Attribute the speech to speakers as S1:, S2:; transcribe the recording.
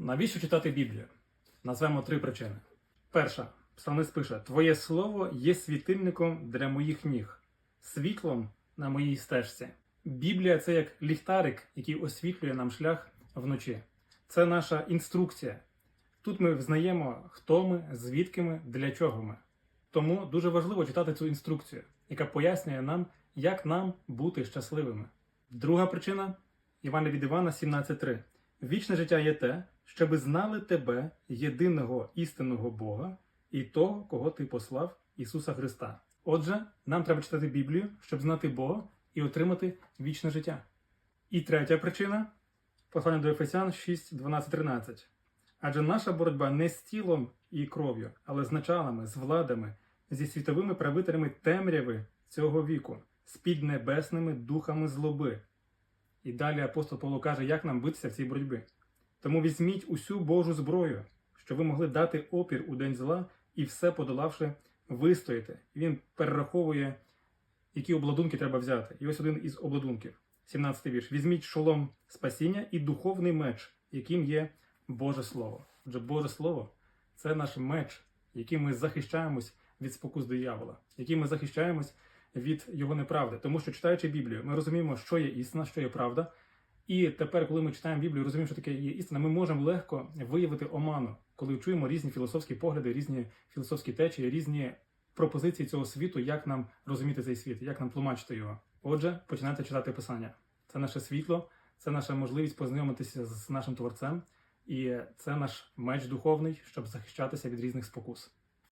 S1: Навіщо читати Біблію? Назвемо три причини. Перша, псалмист пише: Твоє слово є світильником для моїх ніг, світлом на моїй стежці. Біблія це як ліхтарик, який освітлює нам шлях вночі. Це наша інструкція. Тут ми взнаємо, хто ми, звідки ми, для чого ми. Тому дуже важливо читати цю інструкцію, яка пояснює нам, як нам бути щасливими. Друга причина Івана від Івана 17.3. Вічне життя є те, щоби знали тебе, єдиного істинного Бога, і того, кого ти послав, Ісуса Христа. Отже, нам треба читати Біблію, щоб знати Бога і отримати вічне життя. І третя причина послання до Ефесян 6, 12, 13. Адже наша боротьба не з тілом і кров'ю, але з началами, з владами, зі світовими правителями темряви цього віку, з піднебесними духами злоби. І далі апостол Павло каже, як нам битися в цій боротьбі. Тому візьміть усю Божу зброю, щоб ви могли дати опір у день зла і все подолавши, вистояти. І він перераховує, які обладунки треба взяти. І ось один із обладунків, 17 вірш. Візьміть шолом спасіння і духовний меч, яким є Боже Слово. Отже, Боже Слово це наш меч, яким ми захищаємось від спокус диявола, яким ми захищаємось від його неправди. Тому що читаючи Біблію, ми розуміємо, що є істина, що є правда. І тепер, коли ми читаємо Біблію, розуміємо, що таке є істина, ми можемо легко виявити оману, коли чуємо різні філософські погляди, різні філософські течії, різні пропозиції цього світу, як нам розуміти цей світ, як нам тлумачити його. Отже, починайте читати Писання. Це наше світло, це наша можливість познайомитися з нашим творцем, і це наш меч духовний, щоб захищатися від різних спокус.